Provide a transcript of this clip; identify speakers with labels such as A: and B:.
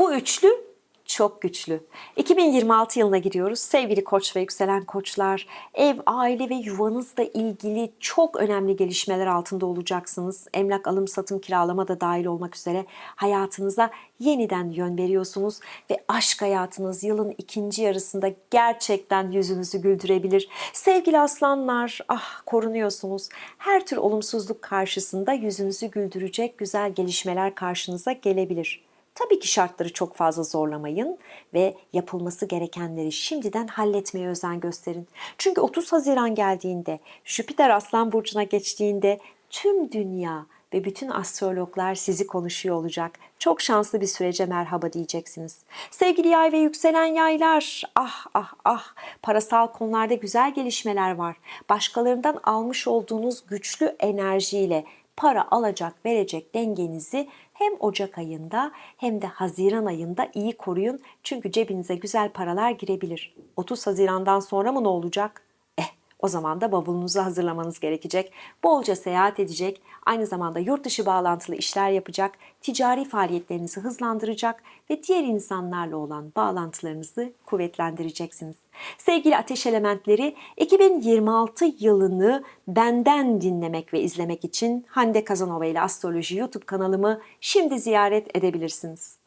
A: Bu üçlü çok güçlü. 2026 yılına giriyoruz. Sevgili koç ve yükselen koçlar, ev, aile ve yuvanızla ilgili çok önemli gelişmeler altında olacaksınız. Emlak alım, satım, kiralama da dahil olmak üzere hayatınıza yeniden yön veriyorsunuz ve aşk hayatınız yılın ikinci yarısında gerçekten yüzünüzü güldürebilir. Sevgili aslanlar, ah korunuyorsunuz. Her tür olumsuzluk karşısında yüzünüzü güldürecek güzel gelişmeler karşınıza gelebilir. Tabii ki şartları çok fazla zorlamayın ve yapılması gerekenleri şimdiden halletmeye özen gösterin. Çünkü 30 Haziran geldiğinde, Jüpiter Aslan Burcu'na geçtiğinde tüm dünya ve bütün astrologlar sizi konuşuyor olacak. Çok şanslı bir sürece merhaba diyeceksiniz. Sevgili yay ve yükselen yaylar, ah ah ah parasal konularda güzel gelişmeler var. Başkalarından almış olduğunuz güçlü enerjiyle para alacak verecek dengenizi hem Ocak ayında hem de Haziran ayında iyi koruyun. Çünkü cebinize güzel paralar girebilir. 30 Haziran'dan sonra mı ne olacak? O zaman da bavulunuzu hazırlamanız gerekecek. Bolca seyahat edecek, aynı zamanda yurt dışı bağlantılı işler yapacak, ticari faaliyetlerinizi hızlandıracak ve diğer insanlarla olan bağlantılarınızı kuvvetlendireceksiniz. Sevgili ateş elementleri, 2026 yılını benden dinlemek ve izlemek için Hande Kazanova ile Astroloji YouTube kanalımı şimdi ziyaret edebilirsiniz.